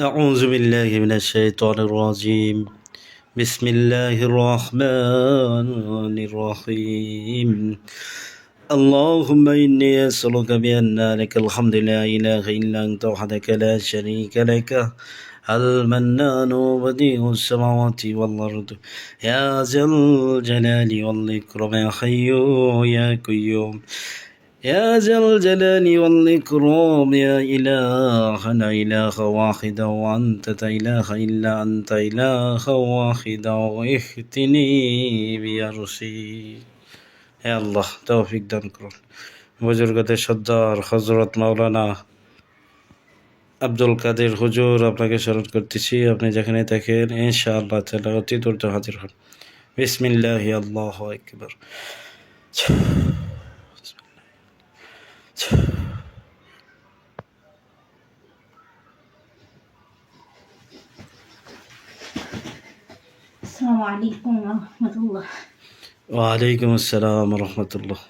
أعوذ بالله من الشيطان الرجيم. بسم الله الرحمن الرحيم. اللهم إني أسألك بأن لك الحمد لا إله إلا أنت وحدك لا شريك لك. المنان بديع السماوات والأرض. يا ذا الجلال والإكرام يا حي يا قيوم. يا ذا الجلال والإكرام يا إلهنا إله واحد وأنت لا إله إلا أنت إله واحد واهتني بيرشي হে আল্লাহ তৌফিক দান করুন বুজুর্গদের সর্দার হজরত মাওলানা আব্দুল কাদের হুজুর আপনাকে স্মরণ করতেছি আপনি যেখানে থাকেন ইনশাআল্লাহ তালা অতি দ্রুত হাজির হন বিসমিল্লাহ আল্লাহ একবার আচ্ছা। ওয়ালাইকুম আসসালাম রহমতুল্লাহ।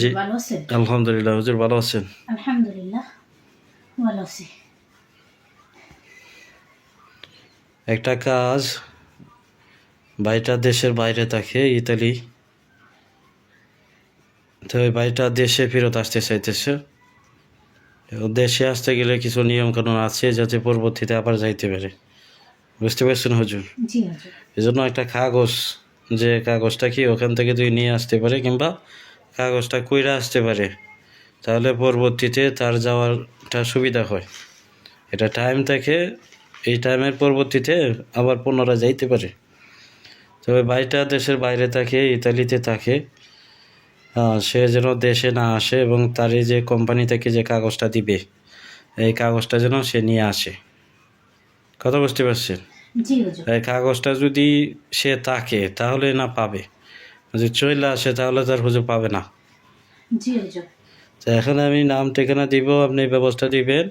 জি আলহামদুলিল্লাহ ভালো আছেন? একটা কাজ বাইটা দেশের বাইরে থাকে ইতালি। তো ওই বাইটা দেশে ফেরত আসতে চাইতেছে। দেশে আসতে গেলে কিছু নিয়ম কানুন আছে যাতে পরবর্তীতে আবার যাইতে পারে। বুঝতে পারছেন হুজুর? এই জন্য একটা কাগজ যে কাগজটা কি ওখান থেকে তুই নিয়ে আসতে পারে কিংবা কাগজটা কইরা আসতে পারে তাহলে পরবর্তীতে তার যাওয়ারটা সুবিধা হয়। এটা টাইম থাকে এই টাইমের পরবর্তীতে আবার পুনরায় যাইতে পারে। তবে বাইটা দেশের বাইরে থাকে ইতালিতে থাকে। সে যেন দেশে না আসে এবং তার এই যে কোম্পানি থেকে যে কাগজটা দিবে এই কাগজটা যেন সে নিয়ে আসে। কথা বুঝতে পারছেন? এই কাগজটা যদি সে থাকে তাহলে না পাবে। যদি চলে আসে তাহলে তার হুজুর পাবে না। তো এখন আমি নাম ঠিকানা দিব আপনি ব্যবস্থা দিবেন।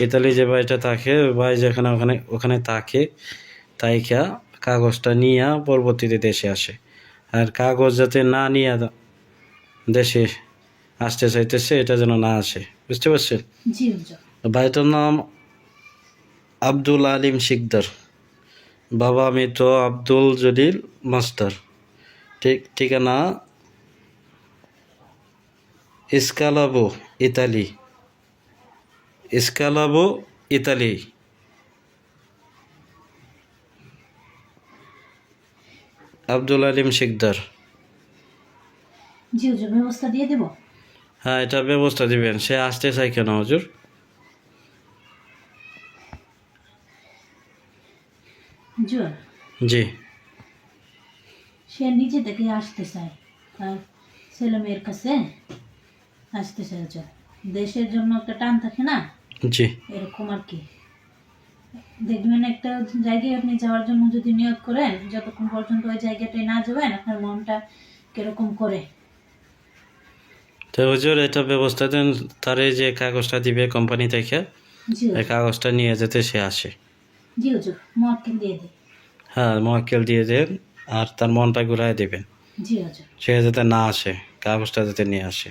ইতালি যে বাড়িটা থাকে ভাই যেখানে ওখানে ওখানে থাকে তাইকা কাগজটা নিয়ে পরবর্তীতে দেশে আসে। আর কাগজ যাতে না নিয়ে দেশে আসতে চাইতেছে এটা যেন না আসে। বুঝতে পারছেন? ভাইটার নাম আব্দুল আলিম শিকদার। বাবা মৃত আব্দুল জলিল মাস্টার। ঠিক ঠিকানা ইসকালাবো ইতালি। ইসকালাবো ইতালি। আব্দুল আলিম শিকদার। হুজুর ব্যবস্থা দিয়ে দেব? হ্যাঁ এটা ব্যবস্থা দিবেন। সে আসতে চাই কেন হজুর? হুজুর? জি। সে নিজে থেকে আসতে চায় তার ছেলে মেয়ের কাছে আসতে চায় হুজুর। দেশের জন্য একটা টান থাকে না? জি। এরকম আর কি। দেখবেন একটা জায়গায় আপনি যাওয়ার জন্য যদি নিয়োগ করেন যতক্ষণ পর্যন্ত ওই জায়গাটায় না যাবেন আপনার মনটা কীরকম করে? তো হুজুর এটা ব্যবস্থা দেন তারে এই যে কাগজটা দিবে কোম্পানি থেকে এই কাগজটা নিয়ে যেতে সে আসে। জি হুজুর মক্কেল দিয়ে দিই হ্যাঁ মোয়াক্কেল দিয়ে দেন আর তার মনটা ঘুরাই দেবেন। জি হুজুর। সে যাতে না আসে কাগজটা যাতে নিয়ে আসে।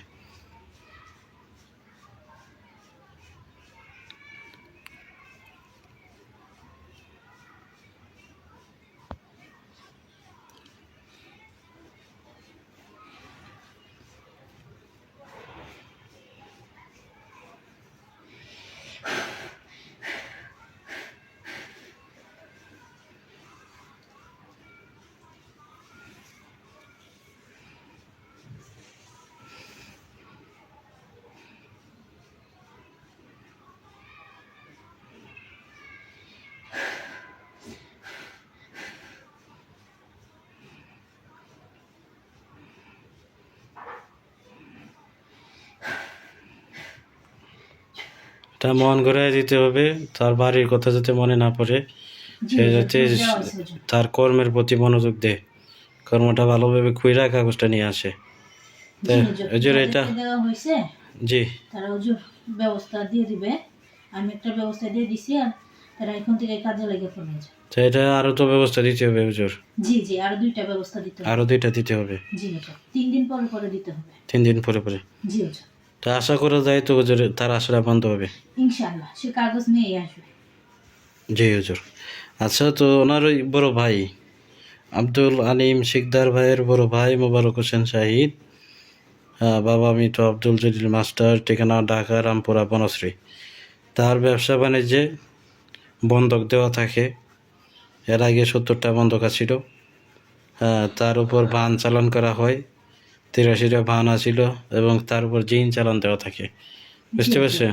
এটা মন ঘুরাই দিতে হবে তার বাড়ির কথা যাতে মনে না পড়ে। সে যাতে। তার কর্মের প্রতি মনোযোগ দেয় কর্মটা ভালোভাবে খুঁড়া কাগজটা নিয়ে আসে। হুজুর, এটা জি। তারা হুজুর ব্যবস্থা দিয়ে দিবে। আমি একটা ব্যবস্থা দিয়ে দিছি আর তারা এখন থেকে কাজে লেগে পড়েছে তো এটা আরও তো ব্যবস্থা দিতে হবে হুজুর জি জি আরও দুইটা ব্যবস্থা দিতে হবে। আরও দুইটা দিতে হবে। জি তিন দিন পরে পরে দিতে হবে। তিন দিন পরে পরে। জি হুজুর তা আশা করা যায় তো হুজুর তার আশাটা বন্ধ হবে। ইনশাআল্লাহ সে কাগজ নিয়েই আসবে। জি হুজুর। আচ্ছা তো ওনার ওই বড় ভাই আব্দুল আলিম শিকদার ভাইয়ের বড় ভাই মোবারক হোসেন শাহিদ হ্যাঁ, বাবা মিঠু আব্দুল জলিল মাস্টার ঠিকানা ঢাকা রামপুরা বনশ্রী। তার ব্যবসা বাণিজ্যে বন্ধক দেওয়া থাকে। এর আগে সত্তরটা বন্ধক ছিল হ্যাঁ, তার উপর বান চালান করা হয়। তিরাশিটা বান আছিল এবং তার উপর জিন চালান দেওয়া থাকে। বুঝতে জি, পারছেন?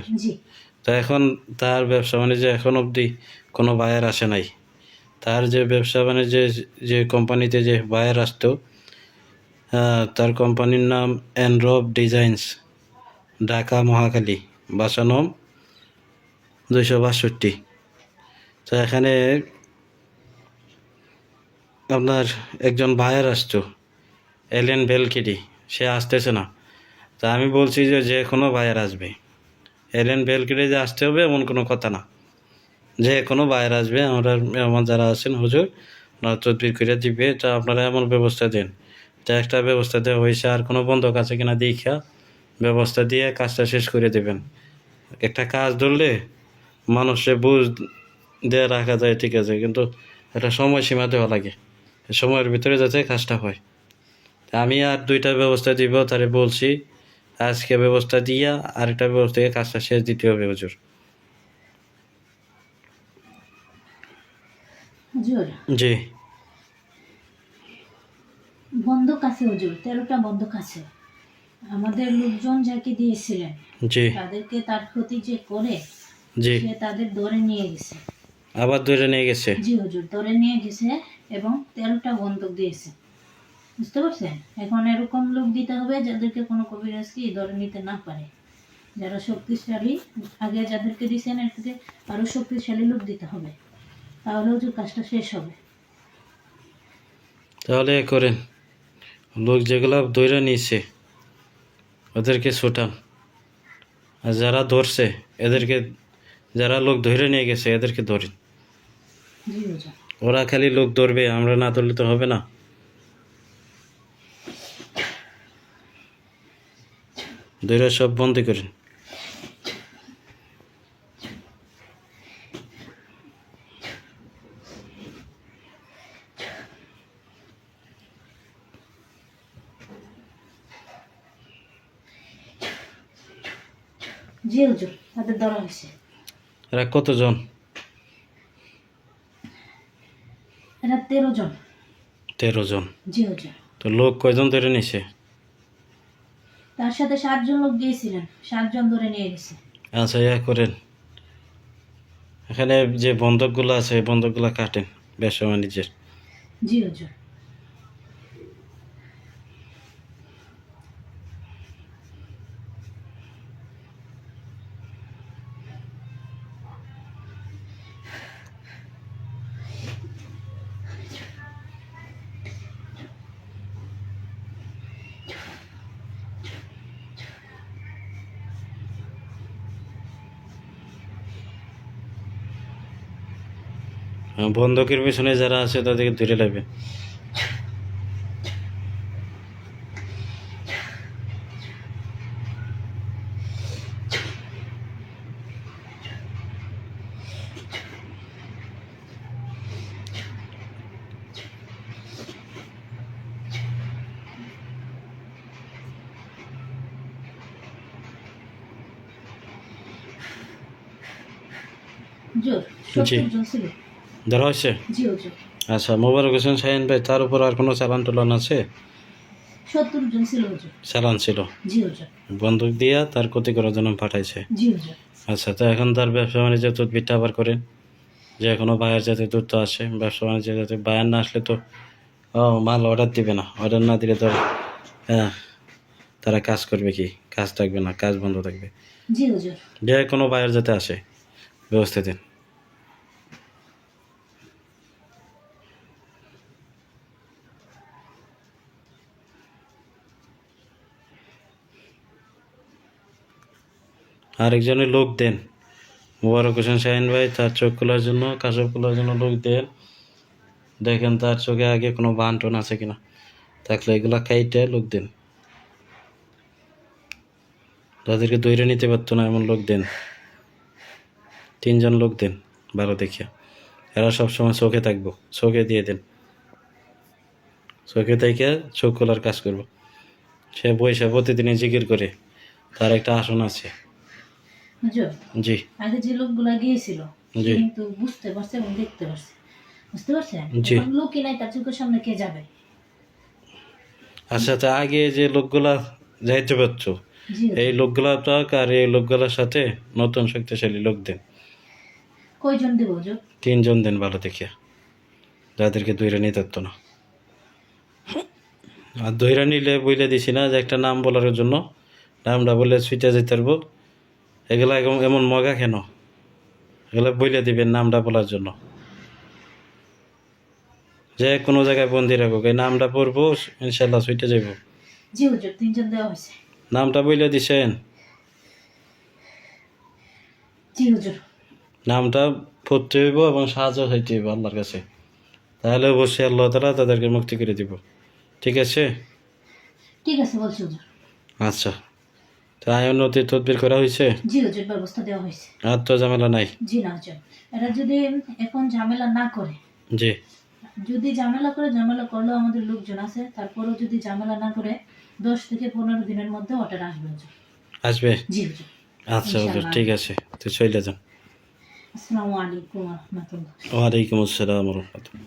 তো এখন তার ব্যবসা বাণিজ্য এখন অবধি কোনো বায়ার আসে নাই। তার যে ব্যবসা বাণিজ্যে যে কোম্পানিতে যে বায়ার আসতো তার কোম্পানির নাম এনরব ডিজাইনস ঢাকা মহাখালী বাসানম দুইশো বাষট্টি। তো এখানে আপনার একজন বায়ার আসতো এলেন বেলকিডি সে আসতেছে না। তা আমি বলছি যে যে কোনো বায়ার আসবে। এলেন বেলকিডি যে আসতে হবে এমন কোনো কথা না। যে কোনো বাইর আসবে, আমরা আমার যারা আছেন, হুজুর, ওনারা তদবির করে দিবে, তা আপনারা এমন ব্যবস্থা দেন। তা একটা ব্যবস্থা দেওয়া হয়েছে, আর কোনো বন্ধক আছে কিনা দেখা ব্যবস্থা দিয়ে কাজটা শেষ করে দেবেন। একটা কাজ ধরলে মানুষে বুঝ দিয়ে রাখা যায়, ঠিক আছে, কিন্তু একটা সময়সীমা দেওয়া লাগে। সময়ের ভিতরে যাতে কাজটা হয়। আমি আর দুইটা ব্যবস্থা দিব তারে বলছি। আজকে ব্যবস্থা দিয়া আরেকটা ব্যবস্থা দিয়ে কাজটা শেষ দিতে হবে হুজুর। হুজুর। জি। বন্ধক আছে হুজুর তেরোটা বন্ধক আছে। আমাদের লোকজন যাকে দিয়েছিলেন জি। তাদেরকে তার ক্ষতি যে করে জি। সে তাদের ধরে নিয়ে গেছে। আবার ধরে নিয়ে গেছে? জি হুজুর ধরে নিয়ে গেছে এবং তেরোটা বন্ধক দিয়েছে। বুঝতে পারছেন? এখন এরকম লোক দিতে হবে যাদেরকে কোনো কবিরাজ কি ধরে নিতে না পারে। যারা শক্তিশালী আগে যাদেরকে দিয়েছেন এর থেকে আরও শক্তিশালী লোক দিতে হবে। তাহলেও যে কাজটা শেষ হবে। তাহলে করেন। লোক যেগুলো ধরে নিয়েছে ওদেরকে ছুটান। আর যারা ধরছে এদেরকে যারা লোক ধরে নিয়ে গেছে এদেরকে ধরেন। ওরা খালি লোক ধরবে আমরা না ধরলে তো হবে না। ধরে সব বন্দি করেন। এরা কতজন? এরা তেরো জন। তেরো জন। তো লোক কয়জন ধরে নিছে? তার সাথে সাতজন লোক গিয়েছিলেন সাতজন ধরে নিয়ে গেছে। আচ্ছা ইয়া করেন। এখানে যে বন্ধকগুলো আছে বন্ধকগুলো কাটেন ব্যবসা বাণিজ্যের জি হুজুর। বন্ধকের পিছনে যারা আছে তাদেরকে ধরে লাগবে জি। ধরা হয়েছে? আচ্ছা মোবারক হোসেন শাহিন ভাই তার উপর আর কোনো চালান টালান আছে? চালান ছিল? বন্দুক দিয়া তার ক্ষতি করার জন্য পাঠাইছে? আচ্ছা তো এখন তার ব্যবসা বাণিজ্য তদবিরটা আবার করেন? যে কোনো বায়ার যাতে দ্রুত আসে ব্যবসা বাণিজ্য যাতে বায়ার না আসলে তো মাল অর্ডার দিবে না। অর্ডার না দিলে তো হ্যাঁ তারা কাজ করবে কি? কাজ থাকবে না কাজ বন্ধ থাকবে। যে কোনো বায়ার যাতে আসে ব্যবস্থা দিন। আরেকজনের লোক দেন। মুবারক হোসেন শাহিন ভাই, তার চোখ খোলার জন্য কাশব খোলার জন্য লোক দেন। দেখেন তার চোখে আগে কোনো বান টন আছে কিনা। থাকলে এগুলা খাইটে লোক দেন। তাদেরকে দৈরে নিতে পারতো না, এমন লোক দেন। তিনজন লোক দেন, ভালো দেখিয়া। এরা সবসময় চোখে থাকব, চোখে দিয়ে দেন। চোখে থেকে চোখ খোলার কাজ করব। সে বৈশা প্রতিদিনই জিকির করে, তার একটা আসন আছে। জি। আগে যে লোকগুলা গিয়েছিল। কিন্তু বুঝতে পারছে এবং দেখতে পারছে। বুঝতে পারছেন জি। এখন লোকই নাই তার চোখের সামনে কে যাবে? আচ্ছা তা আগে যে লোকগুলা যাইতে পারছ এই লোকগুলা টাক আর এই লোকগুলার সাথে নতুন শক্তিশালী লোক দেন। কয়জন দেব তিনজন দেন ভালো দেখিয়া। যাদেরকে দুইরা নিতে পারতো না। আর দুইরা নিলে বইলে দিছি না যে একটা নাম বলার জন্য। নামটা বলে সুইটা যেতে পারব। এগুলা এমন- মগা কেন? এগুলা বইলে দিবেন নামটা বলার জন্য। যে কোনো জায়গায় বন্দি রাখো এই নামটা পড়ব ইনশাল্লাহ সুইটা যাইব। নামটা বইলে দিছেন? নামটা পড়তে হইব এবং সাহায্য চাইতে হইব আল্লাহর কাছে। তাহলে অবশ্যই আল্লাহ তালা তাদেরকে মুক্তি করে দিব। ঠিক আছে? ঠিক আছে বলছি আচ্ছা। তা আয়নতি তদবির করা হয়েছে? জি হুজুর ব্যবস্থা দেওয়া হয়েছে। আর তো ঝামেলা নাই? জি না হুজুর এরা যদি এখন ঝামেলা না করে জি। যদি ঝামেলা করে ঝামেলা করলেও আমাদের লোকজন আছে তারপরেও যদি ঝামেলা না করে দশ থেকে পনেরো দিনের মধ্যে অর্ডার আসবে হুজুর আসবে? জি হুজুর আচ্ছা হুজুর। ঠিক আছে। তুই চলে যান। আসসালামু আলাইকুম রহমতুল্লাহ। ওয়ালাইকুম আসসালাম রহমতুল্লাহ।